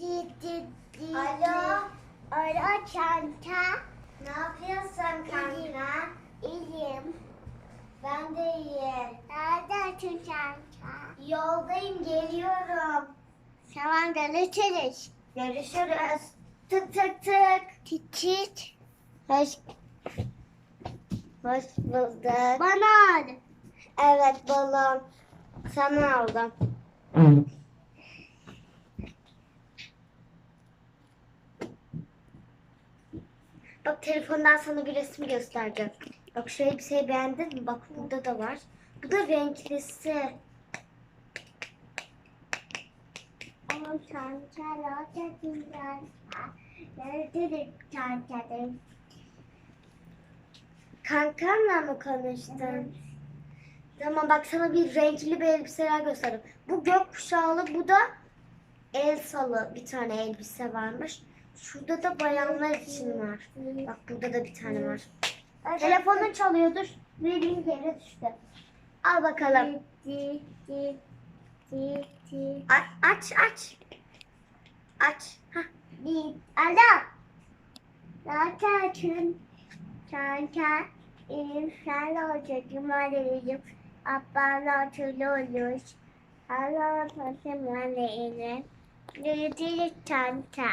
Alo. Alo çanta. Ne yapıyorsun kanka? İyiyim. Ben de iyiyim. Neredesin çanta? Yoldayım geliyorum. Tamam görüşürüz. Görüşürüz. Tık tık tık. Çiçek. Hoş, hoş bulduk. Bana al. Evet balım. Sana aldım. Bak telefondan sana bir resim göstereceğim. Bak şu elbiseyi beğendin mi? Bak burada da var. Bu da renklisi. Ama çanta neredesin çanta? Neredesin çanta? Kankanla mı konuştun? Tamam bak sana bir renkli bir elbiseler göstereyim. Bu gökkuşağlı, bu da Elsa'lı bir tane elbise varmış. Şurada da bayanlar için var. Bak burada da bir tane var. Telefonun çalıyordur. Vereyim yere düştü. Al bakalım. A- aç aç. Aç. Hah. Bir, alo. Neredesin çanta? İnsan olacağım arayacağım. Abbanla. Alo, nasıl ben de iyiyim. Neredesin çanta?